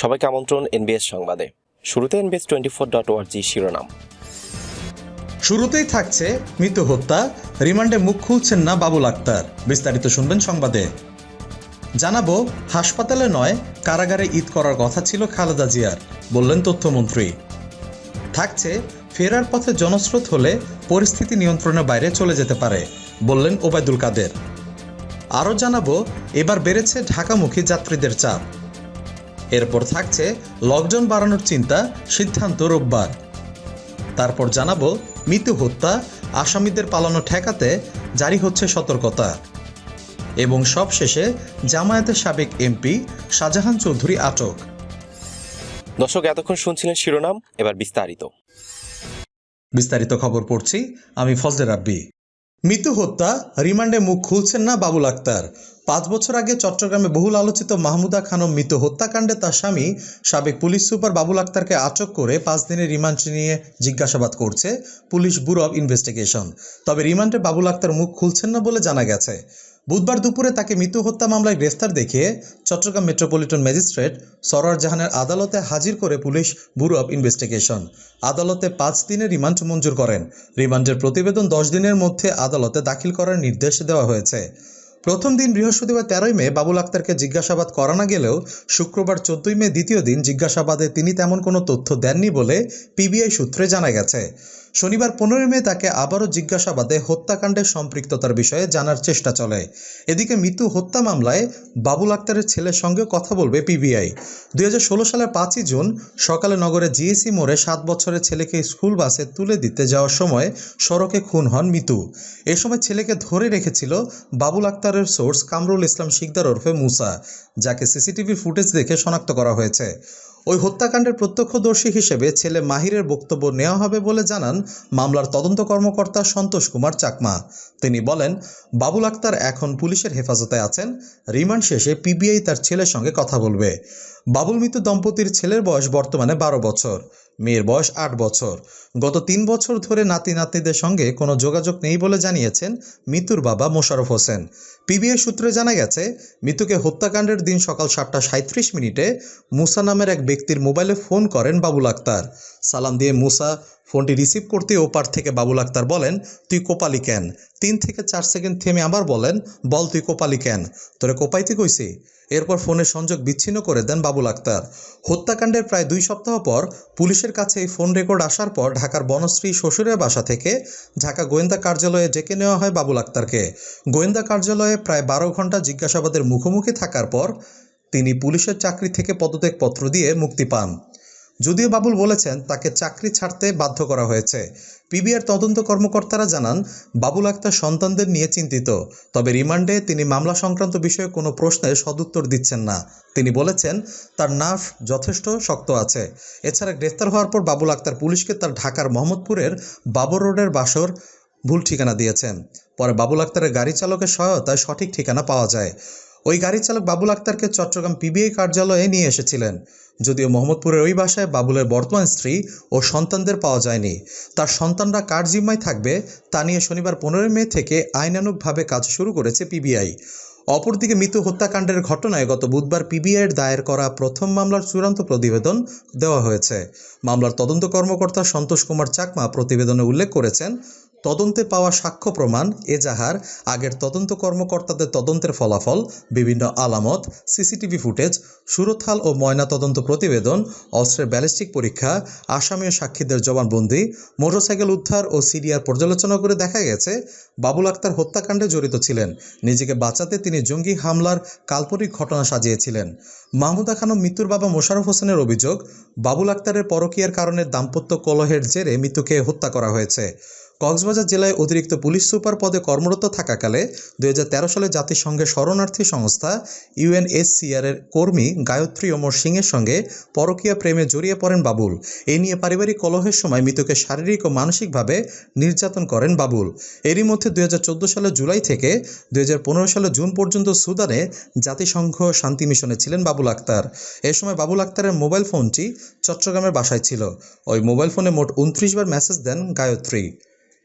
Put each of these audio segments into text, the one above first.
সবাইকে আমন্ত্রণ এনবিএস সংবাদে। শুরুতে এনবিএস টোয়েন্টি ফোর ডট ওয়ার্জি শিরোনাম। শুরুতেই থাকছে মৃত হত্যা, রিমান্ডে মুখ খুলছেন না বাবুল আক্তার। বিস্তারিত শুনবেন সংবাদে। জানাব, হাসপাতালে নয়, কারাগারে ঈদ করার কথা ছিল খালেদা জিয়ার, বললেন তথ্যমন্ত্রী। থাকছে, ফেরার পথে জনস্রোত হলে পরিস্থিতি নিয়ন্ত্রণের বাইরে চলে যেতে পারে, বললেন ওবায়দুল কাদের। আরও জানাব, এবার বেড়েছে ঢাকামুখী যাত্রীদের চাপ। এরপর থাকছে লকডাউন বাড়ানোর চিন্তা সিদ্ধান্ত রোববার। তারপর জানাব মৃত্যু হত্যা আসামিদের পালানো ঠেকাতে জারি হচ্ছে সতর্কতা। এবং সবশেষে জামায়াতের সাবেক এমপি শাহজাহান চৌধুরী আটক। দর্শক এতক্ষণ শুনছিলেন শিরোনাম এবার বিস্তারিত। বিস্তারিত খবর পড়ছি আমি ফজলে রাব্বি। মৃত্যু হত্যা রিমান্ডে মুখ খুলছেন না বাবুল আক্তার। পাঁচ বছর আগে চট্টগ্রামে বহুল আলোচিত মাহমুদা খানম মৃত হত্যাকাণ্ডে তার স্বামী সাবেক পুলিশ সুপার বাবুল আক্তারকে আটক করে পাঁচ দিনের রিমান্ড নিয়ে জিজ্ঞাসাবাদ করছে পুলিশ ব্যুরো অব ইনভেস্টিগেশন। তবে রিমান্ডে বাবুল আক্তার মুখ খুলছেন না বলে জানা গেছে। বুধবার দুপুরে তাকে মৃত্যু হত্যা মামলায় গ্রেফতার দেখিয়ে চট্টগ্রাম মেট্রোপলিটন ম্যাজিস্ট্রেট সরোয়ার জাহানের আদালতে হাজির করে পুলিশ ব্যুরো অব ইনভেস্টিগেশন। আদালতে পাঁচ দিনের রিমান্ড মঞ্জুর করেন। রিমান্ডের প্রতিবেদন দশ দিনের মধ্যে আদালতে দাখিল করার নির্দেশ দেওয়া হয়েছে। প্রথম দিন বৃহস্পতিবার তেরোই মে বাবুল আক্তারকে জিজ্ঞাসাবাদ করা না গেলেও শুক্রবার চোদ্দই মে দ্বিতীয় দিন জিজ্ঞাসাবাদে তিনি তেমন কোনো তথ্য দেননি বলে পিবিআই সূত্রে জানা গেছে। শনিবার পনেরোই মে তাকে আবারও জিজ্ঞাসাবাদে হত্যাকাণ্ডের সম্পৃক্ততার বিষয়ে জানার চেষ্টা চলে। এদিকে মৃত্যু হত্যা মামলায় বাবুল আক্তারের ছেলের সঙ্গে কথা বলবে পিবিআই। দুই হাজার ষোলো সালের পাঁচই জুন সকালে নগরে জিএসি মোড়ে সাত বছরের ছেলেকে স্কুল বাসে তুলে দিতে যাওয়ার সময় সড়কে খুন হন মিতু। এ সময় ছেলেকে ধরে রেখেছিল বাবুল আক্তারের সোর্স কামরুল ইসলাম শিকদার ওরফে মুসা, যাকে সিসিটিভি ফুটেজ দেখে শনাক্ত করা হয়েছে। ওই হত্যাকাণ্ডের প্রত্যক্ষদর্শী হিসেবে ছেলে মাহিরের বক্তব্য নেওয়া হবে বলে জানান মামলার তদন্ত কর্মকর্তা সন্তোষ কুমার চাকমা। তিনি বলেন, বাবুল আক্তার এখন পুলিশের হেফাজতে আছেন, রিমান্ড শেষে পিবিআই তার ছেলের সঙ্গে কথা বলবে। বাবুল মৃত দম্পতির ছেলের বয়স বর্তমানে বারো বছর। মেয়ের বয়স আট বছর। গত তিন বছর ধরে নাতি নাতনিদের সঙ্গে কোনো যোগাযোগ নেই বলে জানিয়েছেন মিতুর বাবা মোশারফ হোসেন। পিবিএ সূত্রে জানা গেছে, মিতুকে হত্যাকাণ্ডের দিন সকাল সাতটা সাঁত্রিশ মিনিটে মুসা নামের এক ব্যক্তির মোবাইলে ফোন করেন বাবুল আক্তার। সালাম দিয়ে মুসা ফোনটি রিসিভ করতে ওপার থেকে বাবুল আক্তার বলেন, তুই কোপালি কেন? তিন থেকে চার সেকেন্ড থেমে আবার বলেন, বল তুই কোপালি কেন? তোরে কোপাইতে কইছি? এরপর ফোনের সংযোগ বিচ্ছিন্ন করে দেন বাবুল আক্তার। হত্যাকাণ্ডের প্রায় দুই সপ্তাহ পর পুলিশের কাছে এই ফোন রেকর্ড আসার পর ঢাকার বনশ্রী শ্বশুরের বাসা থেকে ঢাকা গোয়েন্দা কার্যালয়ে ডেকে নেওয়া হয় বাবুল আক্তারকে। গোয়েন্দা কার্যালয়ে প্রায় বারো ঘণ্টা জিজ্ঞাসাবাদের মুখোমুখি থাকার পর তিনি পুলিশের চাকরি থেকে পদত্যাগপত্র দিয়ে মুক্তি পান। যদিও বাবুল বলেছেন তাকে চাকরি ছাড়তে বাধ্য করা হয়েছে। পিবিআর তদন্ত কর্মকর্তারা জানান, বাবুল আক্তার সন্তানদের নিয়ে চিন্তিত, তবে রিমান্ডে তিনি মামলা সংক্রান্ত বিষয়ে কোনো প্রশ্নের সদুত্তর দিচ্ছেন না। তিনি বলেছেন, তার নার্ভ যথেষ্ট শক্ত আছে। এছাড়া গ্রেফতার হওয়ার পর বাবুল আক্তার পুলিশকে তার ঢাকার মোহাম্মদপুরের বাবর রোডের বাসর ভুল ঠিকানা দিয়েছেন। পরে বাবুল আক্তারের গাড়ি চালকের সহায়তায় সঠিক ঠিকানা পাওয়া যায়। ওই গাড়ি চালক বাবুল আক্তারকে চট্টগ্রাম পিবিআই কার্যালয়ে নিয়ে এসেছিলেন। যদিও মোহাম্মদপুরের ওই বাসায় বাবুলের বর্তমান স্ত্রী ও সন্তানদের পাওয়া যায়নি। তার সন্তানরা কার জিম্মায় থাকবে, তা নিয়ে শনিবার পনেরোই মে থেকে আইনানুগভাবে কাজ শুরু করেছে পিবিআই অপরদিকে মৃত্যু হত্যাকাণ্ডের ঘটনায় গত বুধবার পিবিআইয়ের দায়ের করা প্রথম মামলার চূড়ান্ত প্রতিবেদন দেওয়া হয়েছে। মামলার তদন্ত কর্মকর্তা সন্তোষ কুমার চাকমা প্রতিবেদনে উল্লেখ করেছেন তদন্তে পাওয়া সাক্ষ্য প্রমাণ এজাহার আগের তদন্ত কর্মকর্তাদের তদন্তের ফলাফল, বিভিন্ন আলামত, সিসিটিভি ফুটেজ সুরথাল ও ময়না তদন্ত প্রতিবেদন, অস্ত্রের ব্যালিস্টিক পরীক্ষা আসামি ও সাক্ষীদের জবানবন্দি, মোটরসাইকেল উদ্ধার ও সিডিআর পর্যালোচনা করে দেখা গেছে, বাবুল আক্তার হত্যাকাণ্ডে জড়িত ছিলেন। নিজেকে বাঁচাতে তিনি জঙ্গি হামলার কাল্পনিক ঘটনা সাজিয়েছিলেন। মাহমুদা খানম মৃত্যুর বাবা মোশারফ হোসেনের অভিযোগ, বাবুল আক্তারের পরকীয়ার কারণে দাম্পত্য কলহের জেরে মৃত্যুকে হত্যা করা হয়েছে। কক্সবাজার জেলায় অতিরিক্ত পুলিশ সুপার পদে কর্মরত থাকাকালে দুই হাজার তেরো সালে জাতিসংঘের শরণার্থী সংস্থা ইউএনএসসিআর এর কর্মী গায়ত্রী অমর সিংয়ের সঙ্গে পরকীয়া প্রেমে জড়িয়ে পড়েন বাবুল। এ নিয়ে পারিবারিক কলহের সময় মৃতকে শারীরিক ও মানসিকভাবে নির্যাতন করেন বাবুল। এরই মধ্যে দুই সালের জুলাই থেকে দুই সালের জুন পর্যন্ত সুদানে জাতিসংঘ শান্তি মিশনে ছিলেন বাবুল আক্তার। এ সময় বাবুল আক্তারের মোবাইল ফোনটি চট্টগ্রামের বাসায় ছিল। ওই মোবাইল ফোনে মোট উনত্রিশ বার মেসেজ দেন গায়ত্রী।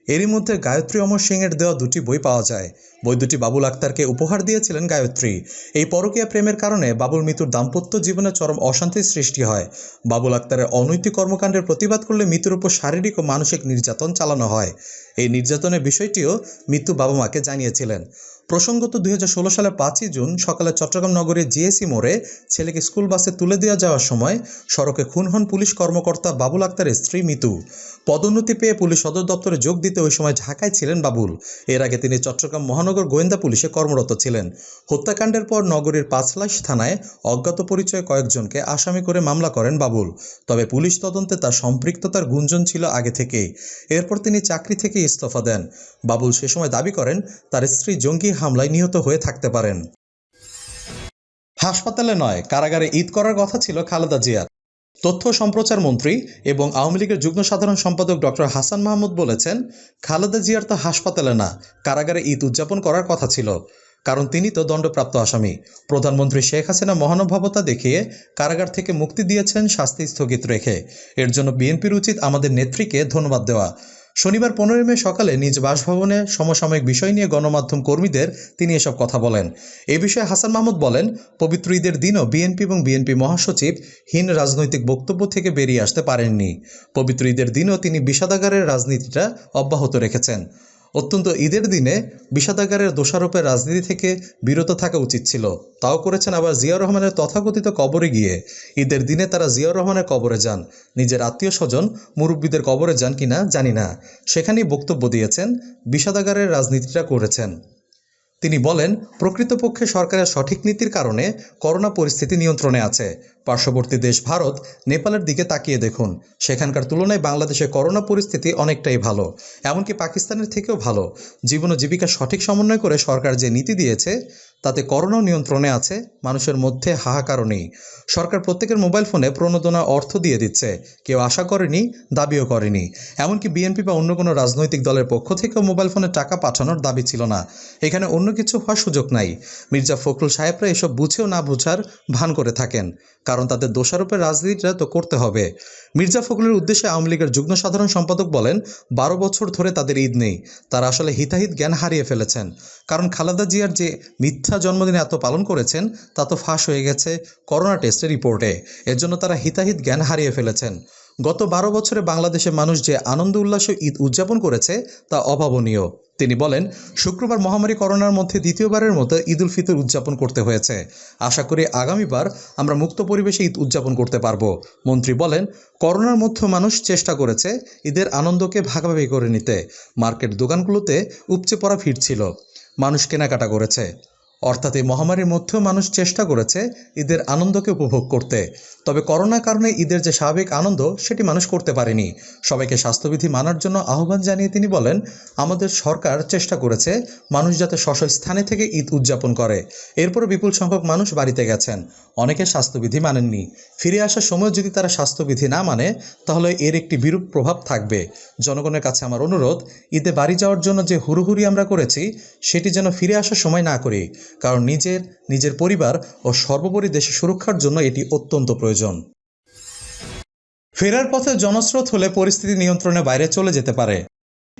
এরই মধ্যে গায়ত্রী অমর সিংয়ের দেওয়া দুটি বই পাওয়া যায়। বই দুটি বাবুল আক্তারকে উপহার দিয়েছিলেন গায়ত্রী। এই পরকীয়া প্রেমের কারণে বাবুল মিতুর দাম্পত্য জীবনে চরম অশান্তির সৃষ্টি হয়। বাবুল আক্তারের অনৈতিক কর্মকাণ্ডের প্রতিবাদ করলে মিতুর উপর শারীরিক ও মানসিক নির্যাতন চালানো হয়। এই নির্যাতনের বিষয়টিও মিতু বাবা মাকে জানিয়েছিলেন। প্রসঙ্গত দুই হাজার ষোলো সালে পাঁচই জুন সকালে চট্টগ্রাম নগরের জিএসি মোড়ে ছেলেকে স্কুল বাসে তুলে দেওয়া যাওয়ার সময় সড়কে খুন হন পুলিশ কর্মকর্তা বাবুল আক্তারের স্ত্রী মিতু। পদোন্নতি পেয়ে পুলিশ সদর দপ্তরে যোগ দিতে ওই সময় ঢাকায় ছিলেন বাবুল। এর আগে তিনি চট্টগ্রাম মহানগর গোয়েন্দা পুলিশে কর্মরত ছিলেন। হত্যাকাণ্ডের পর নগরীর পাঁচলাইশ থানায় অজ্ঞাত পরিচয়ে কয়েকজনকে আসামি করে মামলা করেন বাবুল। তবে পুলিশ তদন্তে তার সম্পৃক্ততার গুঞ্জন ছিল আগে থেকেই। এরপর তিনি চাকরি থেকে ইস্তফা দেন। বাবুল সে সময় দাবি করেন, তার স্ত্রী জঙ্গি হামলায় নিহত হয়ে থাকতে পারেন। হাসপাতালে নয়, কারাগারে ঈদ করার কথা ছিল খালেদা জিয়ার। তথ্য সম্প্রচার মন্ত্রী এবং আওয়ামী লীগের যুগ্ম সাধারণ সম্পাদক ডক্টর হাসান মাহমুদ বলেছেন, খালেদা জিয়ার তো হাসপাতালে না, কারাগারে ঈদ উদযাপন করার কথা ছিল। কারণ তিনি তো দণ্ডপ্রাপ্ত আসামি। প্রধানমন্ত্রী শেখ হাসিনা মহানুভবতা দেখিয়ে কারাগার থেকে মুক্তি দিয়েছেন শাস্তি স্থগিত রেখে। এর জন্য বিএনপির উচিত আমাদের নেত্রীকে ধন্যবাদ দেওয়া। শনিবার পনেরোই মে সকালে নিজ বাসভবনে সমসাময়িক বিষয় নিয়ে গণমাধ্যম কর্মীদের তিনি এসব কথা বলেন। এ বিষয়ে হাসান মাহমুদ বলেন, পবিত্র ঈদের দিনও বিএনপি এবং বিএনপি মহাসচিব হীন রাজনৈতিক বক্তব্য থেকে বেরিয়ে আসতে পারেননি। পবিত্র ঈদের দিনও তিনি বিষাদাগারের রাজনীতিটা অব্যাহত রেখেছেন। অত্যন্ত ঈদের দিনে বিষাদাগারের দোষারোপের রাজনীতি থেকে বিরত থাকা উচিত ছিল। তাও করেছেন আবার জিয়াউর রহমানের তথাকথিত কবরে গিয়ে। ঈদের দিনে তারা জিয়াউর রহমানের কবরে যান। নিজের আত্মীয় স্বজন মুরব্বীদের কবরে যান কিনা জানি না। সেখানেই বক্তব্য দিয়েছেন, বিষাদাগারের রাজনীতিটা করেছেন। তিনি বলেন, প্রকৃতপক্ষে সরকারের সঠিক নীতির কারণে করোনা পরিস্থিতি নিয়ন্ত্রণে আছে। পার্শ্ববর্তী দেশ ভারত নেপালের দিকে তাকিয়ে দেখুন। সেখানকার তুলনায় বাংলাদেশে করোনা পরিস্থিতি অনেকটাই ভালো। এমনকি পাকিস্তানের থেকেও ভালো। জীবন ও জীবিকা সঠিক সমন্বয় করে সরকার যে নীতি দিয়েছে তাতে করোনা নিয়ন্ত্রণে আছে, মানুষের মধ্যে হাহাকারও নেই। সরকার প্রত্যেকের মোবাইল ফোনে প্রণোদনা অর্থ দিয়ে দিচ্ছে। কেউ আশা করেনি, দাবিও করেনি। এমনকি বিএনপি বা অন্য কোনো রাজনৈতিক দলের পক্ষ থেকেও মোবাইল ফোনে টাকা পাঠানোর দাবি ছিল না। এখানে অন্য কিছু হওয়ার সুযোগ নাই। মির্জা ফখরুল সাহেবরা এসব বুঝেও না বুঝার ভান করে থাকেন, কারণ তাদের দোষারোপের রাজনীতিটা তো করতে হবে। মির্জা ফখরুলের উদ্দেশ্যে আওয়ামী লীগের যুগ্ম সাধারণ সম্পাদক বলেন, বারো বছর ধরে তাদের ঈদ নেই। তারা আসলে হিতাহিত জ্ঞান হারিয়ে ফেলেছেন। কারণ খালেদা জিয়ার যে মিথ্যা জন্মদিনে এত পালন করেছেন, তা তো ফাঁস হয়ে গেছে করোনা টেস্টের রিপোর্টে। এর জন্য তারা হিতাহিত জ্ঞান হারিয়ে ফেলেছেন। গত বারো বছরে বাংলাদেশের মানুষ যে আনন্দ উল্লাসে ঈদ উদযাপন করেছে, তা অভাবনীয়। তিনি বলেন, শুক্রবার মহামারী করোনার মধ্যে দ্বিতীয়বারের মতো ঈদ উল ফিতর উদযাপন করতে হয়েছে। আশা করি আগামীবার আমরা মুক্ত পরিবেশে ঈদ উদযাপন করতে পারব। মন্ত্রী বলেন, করোনার মধ্যে মানুষ চেষ্টা করেছে ঈদের আনন্দকে ভাগাভাগি করে নিতে। মার্কেট দোকানগুলোতে উপচে পড়া ভিড় ছিল। মানুষ কেনাকাটা করেছে। অর্থাৎ এই মহামারীর মধ্যেও মানুষ চেষ্টা করেছে ঈদের আনন্দকে উপভোগ করতে। তবে করোনার কারণে ঈদের যে স্বাভাবিক আনন্দ, সেটি মানুষ করতে পারেনি। সবাইকে স্বাস্থ্যবিধি মানার জন্য আহ্বান জানিয়ে তিনি বলেন, আমাদের সরকার চেষ্টা করেছে মানুষ যাতে স্ব স্থানে থেকে ঈদ উদযাপন করে। এরপরও বিপুল সংখ্যক মানুষ বাড়িতে গেছেন। অনেকে স্বাস্থ্যবিধি মানেননি। ফিরে আসার সময় যদি তারা স্বাস্থ্যবিধি না মানে তাহলে এর একটি বিরূপ প্রভাব থাকবে। জনগণের কাছে আমার অনুরোধ, ঈদে বাড়ি যাওয়ার জন্য যে হুড়োহুড়ি আমরা করেছি, সেটি যেন ফিরে আসার সময় না করি। কারণ নিজের নিজের পরিবার ও সর্বোপরি দেশের সুরক্ষার জন্য এটি অত্যন্ত প্রয়োজন। ফেরার পথে জনস্রোত হলে পরিস্থিতি নিয়ন্ত্রণে বাইরে চলে যেতে পারে।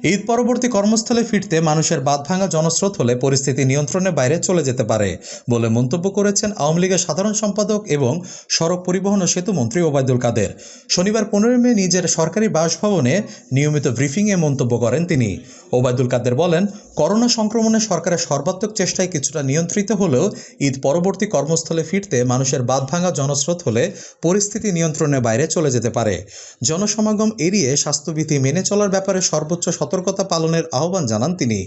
ঈদ পরবর্তী কর্মস্থলে ফিরতে মানুষের বাদ ভাঙা জনস্রোত হলে পরিস্থিতি নিয়ন্ত্রণের বাইরে চলে যেতে পারে বলে মন্তব্য করেছেন আওয়ামী লীগের সাধারণ সম্পাদক এবং সড়ক পরিবহন ও সেতু মন্ত্রী ওবায়দুল কাদের। শনিবার পনেরোই মে নিজের সরকারি বাসভবনে নিয়মিত ব্রিফিংয়ে মন্তব্য করেন তিনি। ওবায়দুল কাদের বলেন, করোনা সংক্রমণে সরকারের সর্বাত্মক চেষ্টায় কিছুটা নিয়ন্ত্রিত হলেও ঈদ পরবর্তী কর্মস্থলে ফিরতে মানুষের বাদ ভাঙা জনস্রোত হলে পরিস্থিতি নিয়ন্ত্রণের বাইরে চলে যেতে পারে। জনসমাগম এড়িয়ে স্বাস্থ্যবিধি মেনে চলার ব্যাপারে সর্বোচ্চ সতর্কতা পালনের আহ্বান জানান তিনি।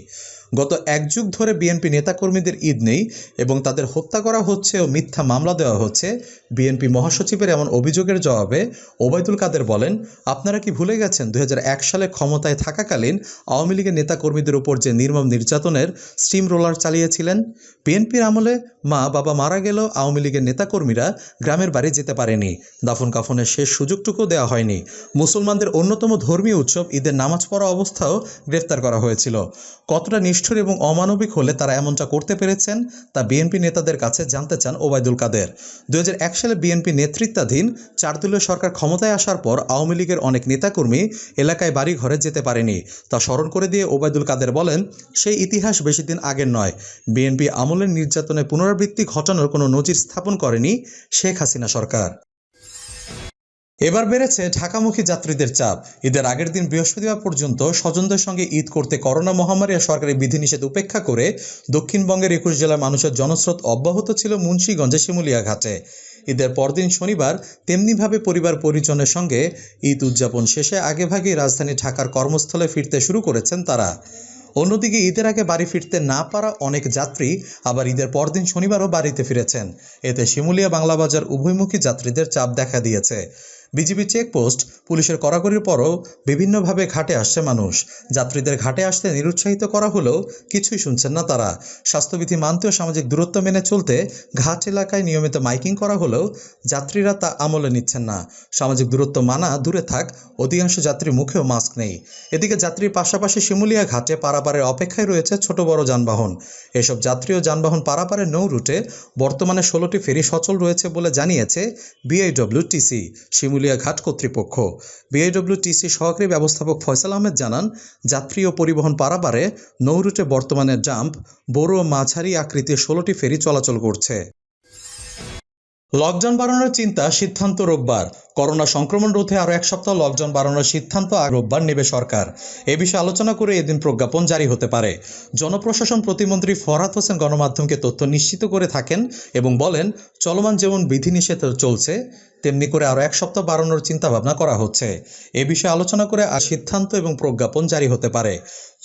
গত এক যুগ ধরে বিএনপি নেতাকর্মীদের ঈদ নেই এবং তাদের হত্যা করা হচ্ছে ও মিথ্যা মামলা দেওয়া হচ্ছে। বিএনপি মহাসচিবের এমন অভিযোগের জবাবে ওবায়দুল কাদের বলেন, আপনারা কি ভুলে গেছেন দুই হাজার এক সালে ক্ষমতায় থাকাকালীন আওয়ামী লীগের নেতাকর্মীদের উপর যে নির্মম নির্যাতনের স্টিম রোলার চালিয়েছিলেন? বিএনপির আমলে মা বাবা মারা গেলেও আওয়ামী লীগের নেতাকর্মীরা গ্রামের বাড়ি যেতে পারেনি। দাফন কাফনের শেষ সুযোগটুকু দেওয়া হয়নি। মুসলমানদের অন্যতম ধর্মীয় উৎসব ঈদের নামাজ পড়া অবস্থাও গ্রেফতার করা হয়েছিল। কতটা নিষ্ঠুর এবং অমানবিক হলে তারা এমনটা করতে পেরেছেন, তা বিএনপি নেতাদের কাছে জানতে চান ওবায়দুল কাদের। দু হাজার এক সালে বিএনপি নেতৃত্বাধীন চার দলীয় সরকার ক্ষমতায় আসার পর আওয়ামী লীগের অনেক নেতাকর্মী এলাকায় বাড়ি ঘরে যেতে পারেনি। তা স্মরণ করে দিয়ে ওবায়দুল কাদের বলেন, সেই ইতিহাস বেশি দিন আগের নয়। বিএনপি আমলের নির্যাতনের পুনরাবৃত্তি ঘটানোর কোনো নজির স্থাপন করেনি শেখ হাসিনা সরকার। এবার বেড়েছে ঢাকামুখী যাত্রীদের চাপ। ঈদের আগের দিন বৃহস্পতিবার পর্যন্ত স্বজনদের সঙ্গে ঈদ করতে করোনা মহামারী আর সরকারি বিধিনিষেধ উপেক্ষা করে দক্ষিণবঙ্গের একুশ জেলার মানুষের জনস্রোত অব্যাহত ছিল মুন্সীগঞ্জে শিমুলিয়া ঘাটে। ঈদের পরদিন শনিবার তেমনিভাবে পরিবার পরিজনের সঙ্গে ঈদ উদযাপন শেষে আগেভাগেই রাজধানী ঢাকার কর্মস্থলে ফিরতে শুরু করেছেন তারা। অন্যদিকে ঈদের আগে বাড়ি ফিরতে না পারা অনেক যাত্রী আবার ঈদের পরদিন শনিবারও বাড়িতে ফিরেছেন। এতে শিমুলিয়া বাংলাবাজার উভয়মুখী যাত্রীদের চাপ দেখা দিয়েছে। বিজিবি চেকপোস্ট পুলিশের কড়াকড়ির পরও বিভিন্নভাবে ঘাটে আসছে মানুষ। যাত্রীদের ঘাটে আসতে নিরুৎসাহিত করা হলেও কিছুই শুনছেন না তারা। স্বাস্থ্যবিধি মানতে ও সামাজিক দূরত্ব মেনে চলতে ঘাট এলাকায় নিয়মিত মাইকিং করা হলেও যাত্রীরা তা আমলে নিচ্ছেন না। সামাজিক দূরত্ব মানা দূরে থাক, অধিকাংশ যাত্রীর মুখেও মাস্ক নেই। এদিকে যাত্রীর পাশাপাশি শিমুলিয়া ঘাটে পারাপারের অপেক্ষায় রয়েছে ছোট বড় যানবাহন। এসব যাত্রী ও যানবাহন পারাপারের নৌ রুটে বর্তমানে ষোলোটি ফেরি সচল রয়েছে বলে জানিয়েছে বিআইডব্লিউটিসি। শিমুলিয়া ঘাট কর্তৃপক্ষ। বিআইডব্লিউটিসি সহকারী ব্যবস্থাপক ফয়সাল আহমেদ জানান, যাত্রী ও পরিবহন পারাবারে নৌরুটে বর্তমানে জাম্প বড় মাঝারি আকৃতির ষোলোটি ফেরি চলাচল করছে। লকডাউন বাড়ানোর চিন্তা সিদ্ধান্ত রোববার। করোনা সংক্রমণ রোধে আরও এক সপ্তাহ লকডাউন বাড়ানোর সিদ্ধান্ত রোববার নেবে সরকার। এ বিষয়ে আলোচনা করে এদিন প্রজ্ঞাপন জারি হতে পারে। জনপ্রশাসন প্রতিমন্ত্রী ফরহাদ হোসেন গণমাধ্যমকে তথ্য নিশ্চিত করে থাকেন এবং বলেন, চলমান যেমন বিধিনিষেধ চলছে, তেমনি করে আরও এক সপ্তাহ বাড়ানোর চিন্তাভাবনা করা হচ্ছে। এ বিষয়ে আলোচনা করে আর সিদ্ধান্ত এবং প্রজ্ঞাপন জারি হতে পারে।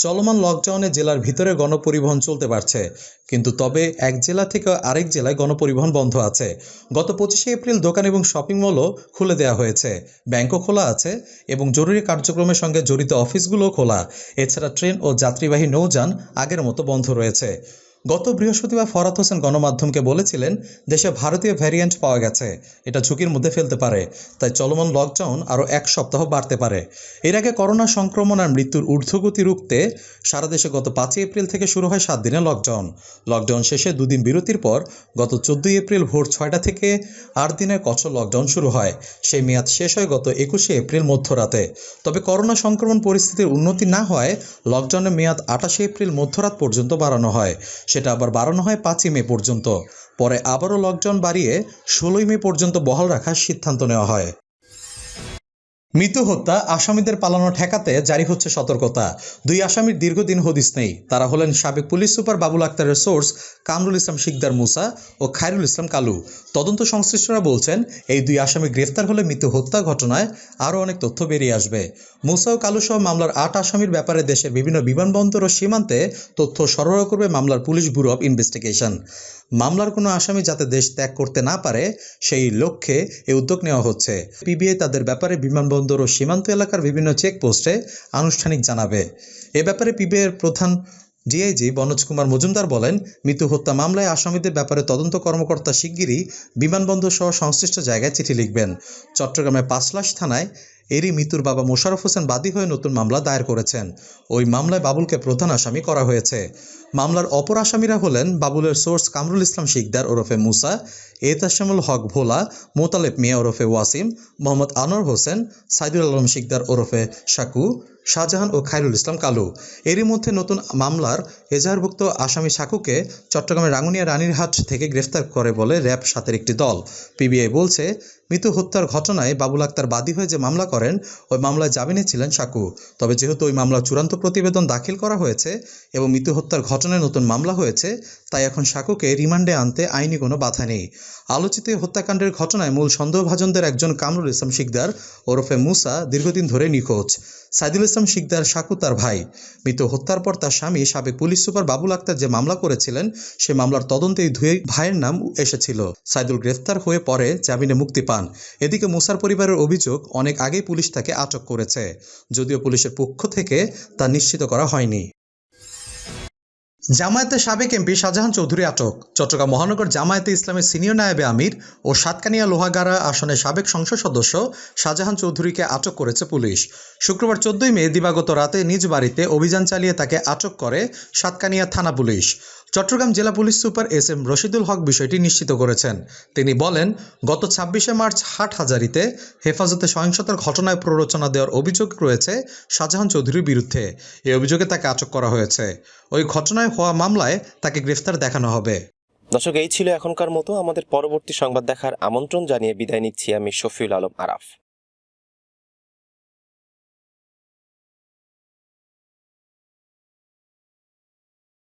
চলমান লকডাউনে জেলার ভিতরে গণপরিবহন চলতে পারছে। কিন্তু তবে এক জেলা থেকে আরেক জেলায় গণপরিবহন বন্ধ আছে। গত পঁচিশে এপ্রিল দোকান এবং শপিং মলও খুলে দেওয়া হয়েছে। ব্যাংকও খোলা আছে এবং জরুরি কার্যক্রমের সঙ্গে জড়িত অফিসগুলোও খোলা। এছাড়া ট্রেন ও যাত্রীবাহী নৌযান আগের মতো বন্ধ রয়েছে। গত বৃহস্পতিবার ফরাত হোসেন গণমাধ্যমকে বলেছিলেন, দেশে ভারতীয় ভ্যারিয়েন্ট পাওয়া গেছে। এটা ঝুঁকির মধ্যে ফেলতে পারে, তাই চলমান লকডাউন আরও এক সপ্তাহ বাড়তে পারে। এর আগে করোনা সংক্রমণ আর মৃত্যুর ঊর্ধ্বগতি রুখতে সারা দেশে গত পাঁচই এপ্রিল থেকে শুরু হয় সাত দিনের লকডাউন লকডাউন শেষে দুদিন বিরতির পর গত চোদ্দই এপ্রিল ভোর ছয়টা থেকে আট দিনের কঠোর লকডাউন শুরু হয়। সেই মেয়াদ শেষ হয় গত একুশে এপ্রিল মধ্যরাতে। তবে করোনা সংক্রমণ পরিস্থিতির উন্নতি না হয় লকডাউনের মেয়াদ আঠাশে এপ্রিল মধ্যরাত পর্যন্ত বাড়ানো হয়। সেটা আবার বাড়ানো হয় পাঁচই মে পর্যন্ত। পরে আবারও লকডাউন বাড়িয়ে ষোলোই মে পর্যন্ত বহাল রাখার সিদ্ধান্ত নেওয়া হয়। মৃত হত্যা আসামিদের পালানো ঠেকাতে জারি হচ্ছে সতর্কতা। দুই আসামির দীর্ঘদিন হদিস নেই। তারা হলেন সাবেক পুলিশ সুপার বাবুল আক্তারের সোর্স কামরুল ইসলাম শিকদার মুসা ও খায়রুল ইসলাম কালু। তদন্ত সংশ্লিষ্টরা বলছেন, এই দুই আসামি গ্রেফতার হলে মৃত্যু হত্যা ঘটনায় আরও অনেক তথ্য বেরিয়ে আসবে। মুসা ও কালু সহ মামলার আট আসামির ব্যাপারে দেশের বিভিন্ন বিমানবন্দর ও সীমান্তে তথ্য সরবরাহ করবে মামলার পুলিশ ব্যুরো অব ইনভেস্টিগেশন। মামলার কোনো আসামি যাতে দেশ ত্যাগ করতে না পারে, সেই লক্ষ্যে এই উদ্যোগ নেওয়া হচ্ছে। পিবিআই তাদের ব্যাপারে বিমানবন্দর ও সীমান্ত এলাকার বিভিন্ন চেকপোস্টে আনুষ্ঠানিক জানাবে। এ ব্যাপারে পিবিআইয়ের প্রধান ডিআইজি বনোজ কুমার মজুমদার বলেন, মৃত্যু হত্যা মামলায় আসামিদের ব্যাপারে তদন্ত কর্মকর্তা শিগগিরই বিমানবন্দর সহ সংশ্লিষ্ট জায়গায় চিঠি লিখবেন। চট্টগ্রামের পাঁচলাশ থানায় এরই মৃত্যুর বাবা মোশারফ হোসেন বাদী হয়ে নতুন মামলা দায়ের করেছেন। ওই মামলায় বাবুলকে প্রধান আসামি করা হয়েছে। মামলার অপর আসামিরা হলেন বাবুলের সোর্স কামরুল ইসলাম শিকদার ওরফে মুসা এতাশামুল হক ভোলা, মোতালেব মিয়া ওরফে ওয়াসিম, মোহাম্মদ আনোয়ার হোসেন, সাইদুল আলম শিকদার ওরফে শাকু, শাহজাহান ও খায়রুল ইসলাম কালু। এরই মধ্যে নতুন মামলার এজাহারভুক্ত আসামি শাকুকে চট্টগ্রামের রাঙ্গুনিয়া রানীরহাট থেকে গ্রেফতার করে বলে র্যাব সাতের একটি দল। পিবিআই বলছে মৃত হত্যার ঘটনায় বাবুল আক্তার বাদী হয়ে যে মামলা করেন, ওই মামলায় জামিনে ছিলেন সাকু। তবে যেহেতু ওই মামলা চূড়ান্ত প্রতিবেদন দাখিল করা হয়েছে এবং মৃত্যু হত্যার ঘটনায় নতুন মামলা হয়েছে, তাই এখন সাকুকে রিমান্ডে আনতে আইনি কোনো বাধা নেই। আলোচিত হত্যাকাণ্ডের ঘটনায় মূল সন্দেহভাজনদের একজন কামরুল ইসলাম শিকদার ওরফে মুসা দীর্ঘদিন ধরে নিখোঁজ। সাইদুল ইসলাম শিকদার সাকু তার ভাই। মৃত হত্যার পর তার স্বামী সাবেক পুলিশ সুপার বাবুল আক্তার যে মামলা করেছিলেন, সে মামলার তদন্তে ধুয়ে ভাইয়ের নাম এসেছিল। সাইদুল গ্রেফতার হয়ে পরে জামিনে মুক্তি পান। এদিকে মুসার পরিবারের অভিযোগ, অনেক আগেই পুলিশ তাকে আটক করেছে। যদিও পুলিশের পক্ষ থেকে তা নিশ্চিত করা হয়নি। জামায়াতের সাবেক এমপি শাহজাহান চৌধুরী আটক। চট্টগ্রাম মহানগর জামায়াতে ইসলামের সিনিয়র নায়েবে আমির ও সাতকানিয়া লোহাগাড়া আসনের সাবেক সংসদ সদস্য শাহজাহান চৌধুরীকে আটক করেছে পুলিশ। শুক্রবার চোদ্দই মে দিবাগত রাতে নিজ বাড়িতে অভিযান চালিয়ে তাকে আটক করে সাতকানিয়া থানা পুলিশ। চট্টগ্রাম জেলা police super S M Rashidul Haque বিষয়টি নিশ্চিত করেছেন। তিনি বলেন, গত ছাব্বিশে মার্চ হাটহাজারিতে হেফাজতে সহিংসতার ঘটনায় প্ররোচনা দেওয়ার অভিযোগ রয়েছে শাহজাহান চৌধুরীর বিরুদ্ধে। এই অভিযোগে তাকে আটক করা হয়েছে। ওই ঘটনায় হওয়া মামলায় তাকে গ্রেফতার দেখানো হবে। দর্শক, এই ছিল এখনকার মতো। আমাদের পরবর্তী সংবাদ দেখার আমন্ত্রণ জানিয়ে বিদায় নিচ্ছি আমি শফিউল আলম আরাফ।